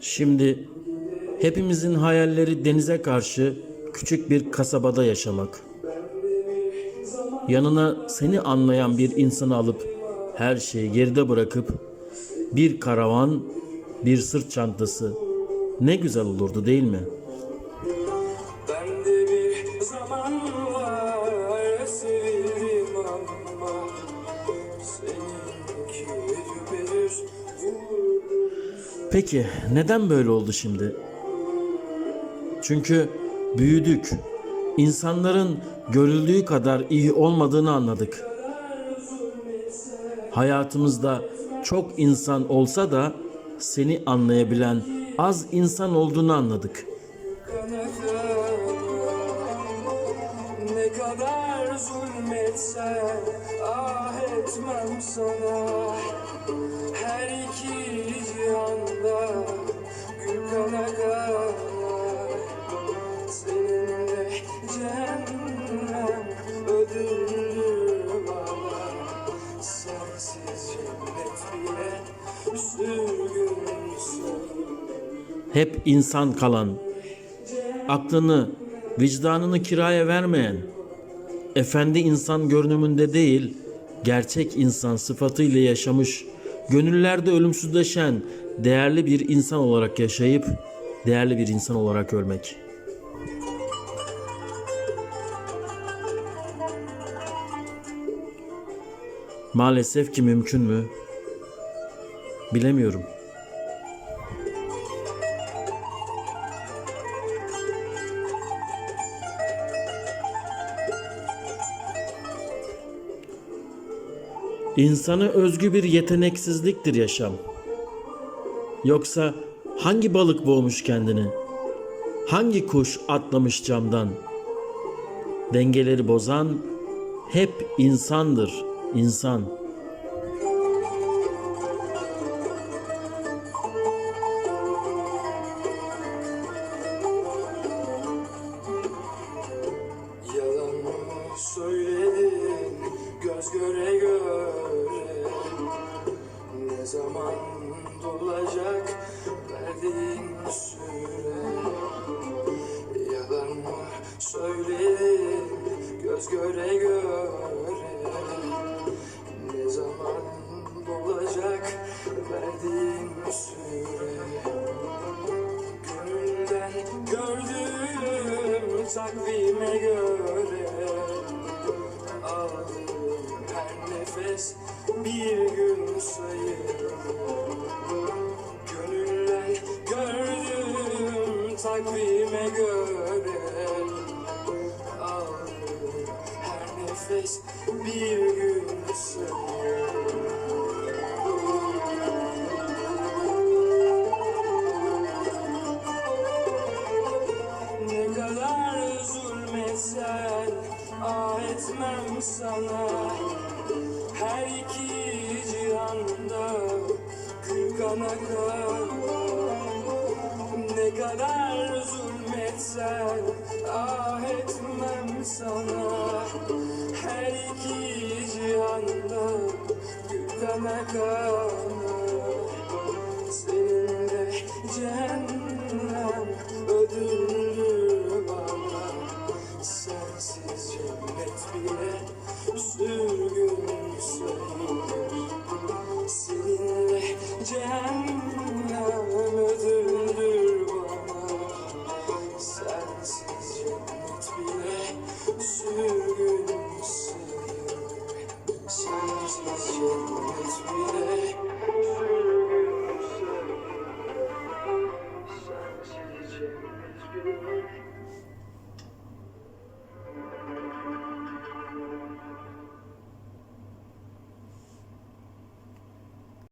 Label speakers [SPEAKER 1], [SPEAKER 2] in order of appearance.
[SPEAKER 1] Şimdi hepimizin hayalleri denize karşı küçük bir kasabada yaşamak. Yanına seni anlayan bir insanı alıp her şeyi geride bırakıp bir karavan, bir sırt çantası ne güzel olurdu değil mi? Peki neden böyle oldu şimdi? Çünkü büyüdük. İnsanların görüldüğü kadar iyi olmadığını anladık. Hayatımızda çok insan olsa da seni anlayabilen az insan olduğunu anladık.
[SPEAKER 2] Ne kadar zulmetsen ah etmem sana Her iki cihanda gül kana Seninle cehennem ödüllü bana Sensiz cennet bile sürgünsün
[SPEAKER 1] Hep insan kalan, aklını, vicdanını kiraya vermeyen, efendi insan görünümünde değil, gerçek insan sıfatıyla yaşamış, gönüllerde ölümsüzleşen, değerli bir insan olarak yaşayıp, değerli bir insan olarak ölmek. Maalesef ki mümkün mü? Bilemiyorum. İnsanı özgü bir yeteneksizliktir yaşam. Yoksa hangi balık boğmuş kendini? Hangi kuş atlamış camdan? Dengeleri bozan hep insandır, insan.
[SPEAKER 2] Yalan söyledin göz göre göre takvime göre Aldığım her nefes bir gün sayılır. Gönülden gördüğüm takvime göre Aldığım her nefes bir zulmetsen ah etmem sana. Her iki cihanda kırk ana kadar Ne kadar zulmetsen ah etmem sana. Her iki cihanda kırk ana kadar Sensiz cennet